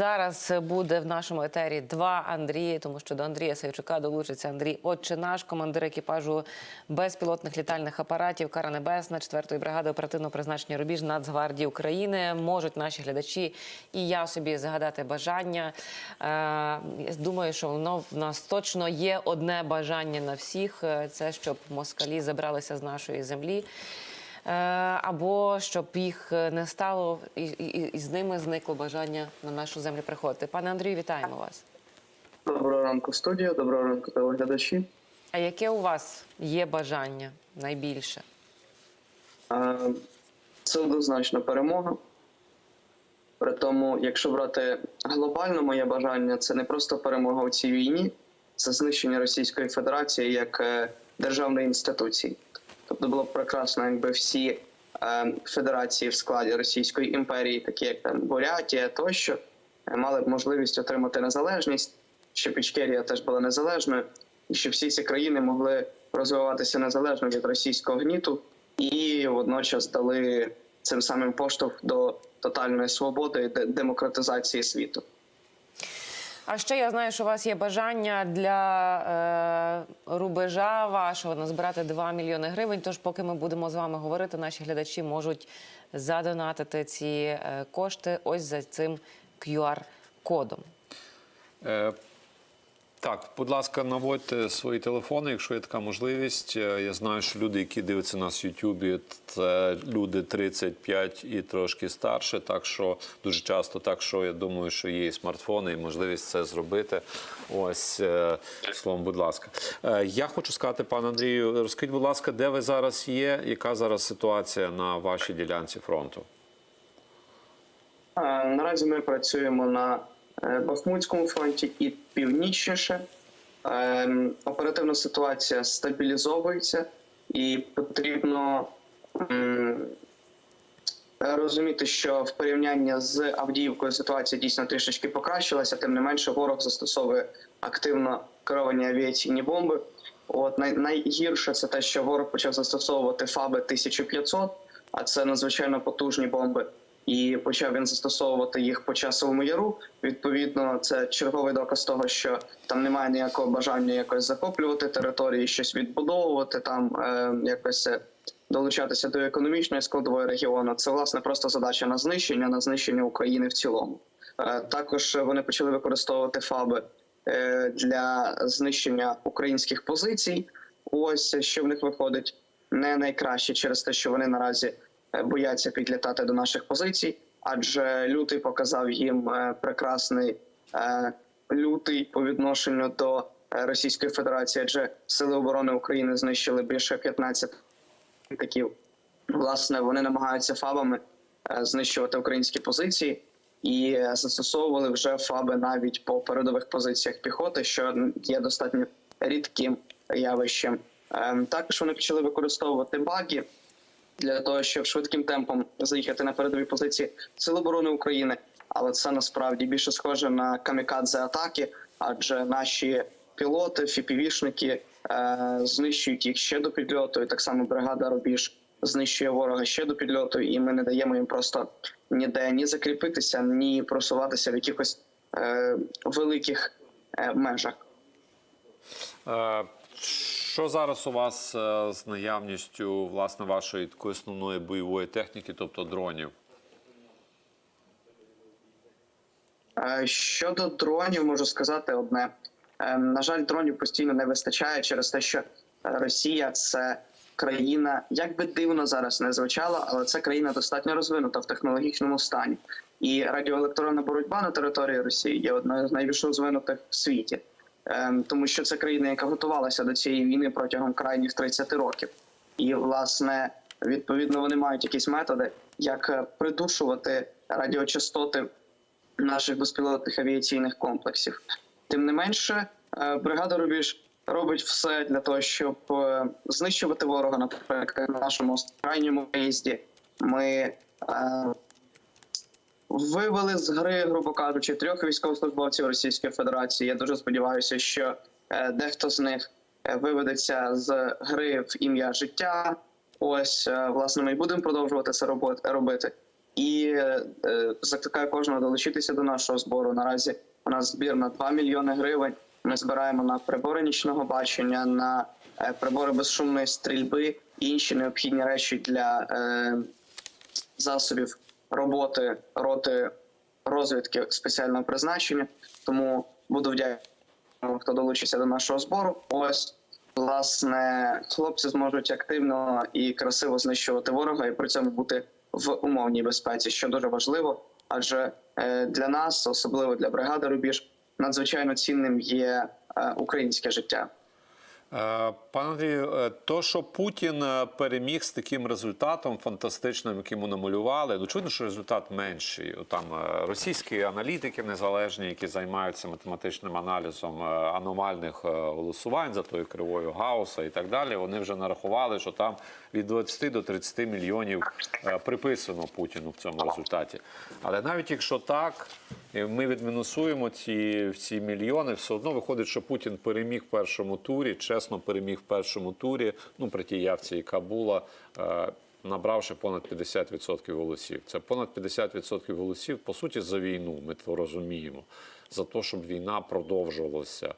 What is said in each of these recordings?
Зараз буде в нашому етері два Андрії, тому що до Андрія Савчука долучиться Андрій Отче наш, командир екіпажу безпілотних літальних апаратів Кара Небесна, 4-ї бригади оперативного призначення Рубіж Нацгвардії України. Можуть наші глядачі і я собі загадати бажання. Е, Думаю, що воно в нас точно є одне бажання на всіх: е, це щоб москалі забралися з нашої землі. Е, або щоб їх не стало і, і, і з ними зникло бажання на нашу землю приходити. Пане Андрію, вітаємо вас. Доброго ранку, студія, доброго ранку, телеглядачі. А яке у вас є бажання найбільше? Е, Це однозначно перемога. При тому, якщо брати глобально моє бажання, це не просто перемога у цій війні, це знищення Російської Федерації як е, державної інституції. Тобто було б прекрасно, якби всі е, федерації в складі Російської імперії, такі як там Бурятія тощо, е, мали б можливість отримати незалежність, щоб Ічкерія теж була незалежною, і щоб всі ці країни могли розвиватися незалежно від російського гніту і водночас дали цим самим поштовх до тотальної свободи і демократизації світу. А ще я знаю, що у вас є бажання для е, рубежа вашого назбирати 2 мільйони гривень. Тож, поки ми будемо з вами говорити, наші глядачі можуть задонатити ці е, кошти ось за цим QR-кодом. Е, Так, будь ласка, наводьте свої телефони, якщо є така можливість. Е, Я знаю, що люди, які дивляться нас в Ютубі, це люди 35 і трошки старше. Так що дуже часто, так що я думаю, що є і смартфони, і можливість це зробити. Ось е, словом, будь ласка. Е, Я хочу сказати, пане Андрію, розкажіть, будь ласка, де ви зараз є? Яка зараз ситуація на вашій ділянці фронту? Наразі ми працюємо на Бахмутському фронті і північніше. Е, Оперативна ситуація стабілізовується, і потрібно розуміти, що в порівнянні з Авдіївкою ситуація дійсно трішечки покращилася. Тим не менше, ворог застосовує активно керовані авіаційні бомби. От най, найгірше це те, що ворог почав застосовувати ФАБи 1500, а це надзвичайно потужні бомби. І почав він застосовувати їх по часовому яру. Відповідно, це черговий доказ того, що там немає ніякого бажання якось захоплювати території, щось відбудовувати, там е, якось е, долучатися до економічної складової регіону. Це власне просто задача на знищення, на знищення України в цілому. Е, також вони почали використовувати ФАБи е, для знищення українських позицій. Ось що в них виходить не найкраще через те, що вони наразі бояться підлітати до наших позицій, адже лютий показав їм е, прекрасний е, лютий по відношенню до е, Російської Федерації, адже сили оборони України знищили більше 15 літаків. Власне, вони намагаються фабами е, знищувати українські позиції і е, застосовували вже фаби навіть по передових позиціях піхоти, що є достатньо рідким явищем. Ем, Також вони почали використовувати баги для того, щоб швидким темпом заїхати на передові позиції Сил оборони України. Але це насправді більше схоже на камікадзе атаки, адже наші пілоти, фіпівішники е, знищують їх ще до підльоту. І так само бригада Рубіж знищує ворога ще до підльоту, і ми не даємо їм просто ніде ні закріпитися, ні просуватися в якихось е, великих е, межах. Е, Що зараз у вас е, з наявністю власне вашої такої основної бойової техніки, тобто дронів? Е, Щодо дронів, можу сказати одне. Е, На жаль, дронів постійно не вистачає через те, що Росія це країна, як би дивно зараз не звучало, але це країна достатньо розвинута в технологічному стані. І радіоелектронна боротьба на території Росії є одною з найбільш розвинутих в світі, тому що це країна, яка готувалася до цієї війни протягом крайніх 30 років. І власне відповідно вони мають якісь методи, як е, придушувати радіочастоти наших безпілотних авіаційних комплексів. Тим не менше, е, бригада Рубіж робить все для того, щоб е, знищувати ворога, наприклад, на нашому крайньому виїзді. Ми вивели з гри, грубо кажучи, трьох військовослужбовців Російської Федерації. Я дуже сподіваюся, що е, дехто з них е, виведеться з гри в ім'я життя. Ось е, власне ми будемо продовжувати це робити. І закликаю кожного долучитися до нашого збору. Наразі у нас збір на 2 мільйони гривень. Ми збираємо на прибори нічного бачення, на прибори безшумної стрільби і інші необхідні речі для засобів роботи роти розвідки спеціального призначення. Тому буду вдячний, хто долучиться до нашого збору. Ось власне хлопці зможуть активно і красиво знищувати ворога, і при цьому бути в умовній безпеці, що дуже важливо. Адже е, для нас, особливо для бригади Рубіж, надзвичайно цінним є е, українське життя. Е, Пане Андрію, е, то, що Путін е, переміг з таким результатом фантастичним, який йому намалювали, ну чудно, що результат менший. Там російські аналітики незалежні, які займаються математичним аналізом аномальних голосувань за тою кривою Гауса і так далі. Вони вже нарахували, що там від 20 до 30 мільйонів приписано Путіну в цьому результаті. Але навіть якщо так, ми відмінусуємо ці, ці мільйони, все одно виходить, що Путін переміг в першому турі, чесно переміг в першому турі, ну при тій явці, яка була, е, набравши понад 50% голосів. Це понад 50% голосів, по суті, за війну, ми це розуміємо, за те, щоб війна продовжувалася.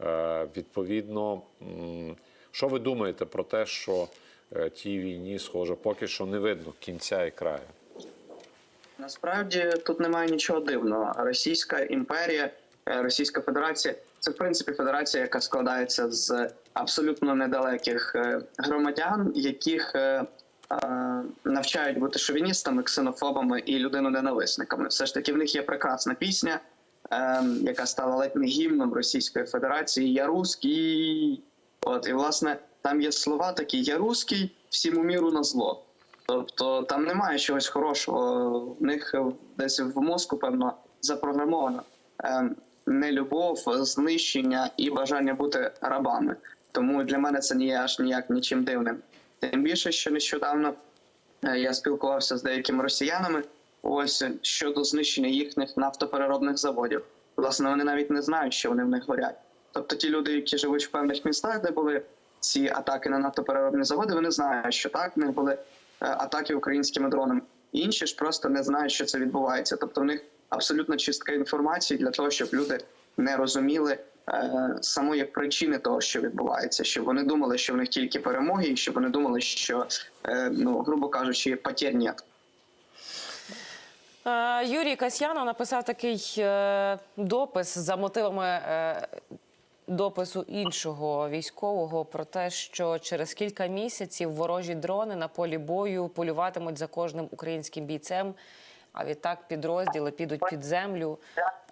Е, відповідно, що ви думаєте про те, що е, тій війні, схоже, поки що не видно кінця і краю? Насправді тут немає нічого дивного. Російська імперія, е, Російська Федерація це в принципі федерація, яка складається з абсолютно недалеких е, громадян, яких е, навчають бути шовіністами, ксенофобами і людиноненависниками. Все ж таки, в них є прекрасна пісня, яка стала ледь не гімном Російської Федерації. Я руський. От і власне там є слова такі: Я руський, всьому міру на зло. Тобто там немає чогось хорошого. В них десь в мозку, певно, запрограмовано е, нелюбов, знищення і бажання бути рабами. Тому для мене це не є аж ніяк нічим дивним. Тим більше, що нещодавно е, я спілкувався з деякими росіянами. Ось щодо знищення їхніх нафтопереробних заводів. Власне, вони навіть не знають, що вони в них горять. Тобто, ті люди, які живуть в певних містах, де були ці атаки на нафтопереробні заводи, вони знають, що так в них були атаки українськими дронами. Інші ж просто не знають, що це відбувається. Тобто, в них абсолютно чистка інформації для того, щоб люди не розуміли е, самої причини того, що відбувається, щоб вони думали, що в них тільки перемоги, і щоб вони думали, що е, ну грубо кажучи, потерь нет. Е, Юрій Касьянов написав такий е, допис за мотивами е, допису іншого військового про те, що через кілька місяців ворожі дрони на полі бою полюватимуть за кожним українським бійцем. А відтак підрозділи підуть під землю,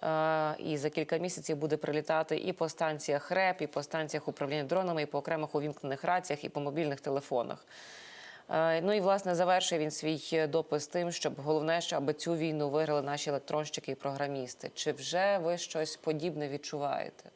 е, і за кілька місяців буде прилітати і по станціях РЕП, і по станціях управління дронами, і по окремих увімкнених раціях, і по мобільних телефонах. Е, Ну і власне завершує він свій допис тим, щоб головне, що аби цю війну виграли наші електронщики і програмісти. Чи вже ви щось подібне відчуваєте?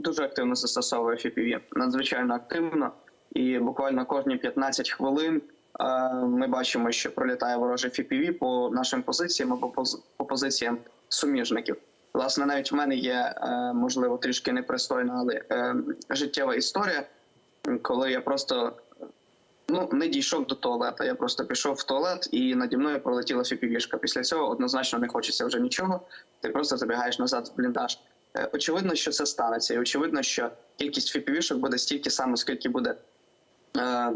Дуже активно застосовує FPV, надзвичайно активно. І буквально кожні 15 хвилин е, ми бачимо, що пролітає вороже FPV по нашим позиціям або по позиціям суміжників. Власне, навіть в мене є е, можливо трішки непристойна, але е, життєва історія, коли я просто ну не дійшов до туалета. Я просто пішов в туалет, і наді мною пролетіла фіпівішка. Після цього однозначно не хочеться вже нічого. Ти просто забігаєш назад в бліндаж. Е, Очевидно, що це станеться, і очевидно, що кількість фіпівішок буде стільки само, скільки буде е,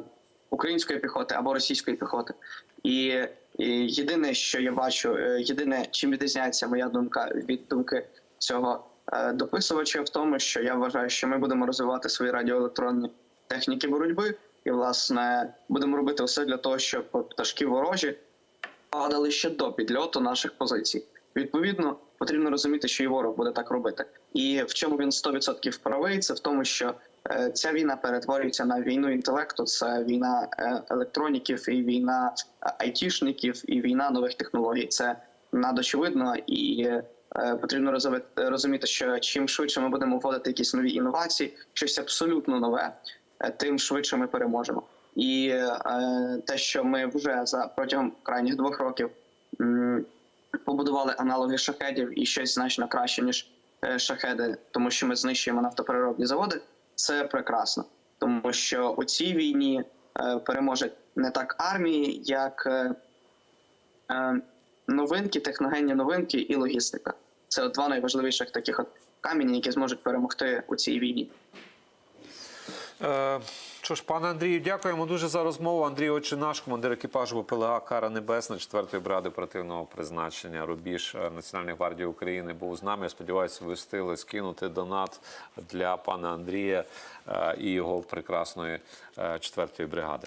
української піхоти або російської піхоти. І, і єдине, що я бачу, е, єдине, чим відрізняється моя думка від думки цього е, дописувача, в тому, що я вважаю, що ми будемо розвивати свої радіоелектронні техніки боротьби, і власне будемо робити все для того, щоб пташки ворожі падали ще до підльоту наших позицій. Відповідно, потрібно розуміти, що і ворог буде так робити. І в чому він 100% правий, це в тому, що е, ця війна перетворюється на війну інтелекту, це війна е, електроніків, і війна е, айтішників, і війна нових технологій. Це надочевидно і потрібно розуміти- що чим швидше ми будемо вводити якісь нові інновації, щось абсолютно нове, тим швидше ми переможемо. І те, що ми вже за протягом крайніх двох років побудували аналоги шахедів і щось значно краще ніж е, шахеди, тому що ми знищуємо нафтопереробні заводи. Це прекрасно, тому що у цій війні е, переможе не так армії, як е, новинки, техногенні новинки і логістика. Це два найважливіших таких от камені, які зможуть перемогти у цій війні. Е, що ж, пане Андрію, дякуємо дуже за розмову. Андрій очі наш, командир екіпажу ВПЛА Кара Небесна, 4-ї бригади оперативного призначення Рубіж е, Національної гвардії України був з нами. Я сподіваюся, ви встигли скинути донат для пана Андрія е, і його прекрасної 4-ї бригади.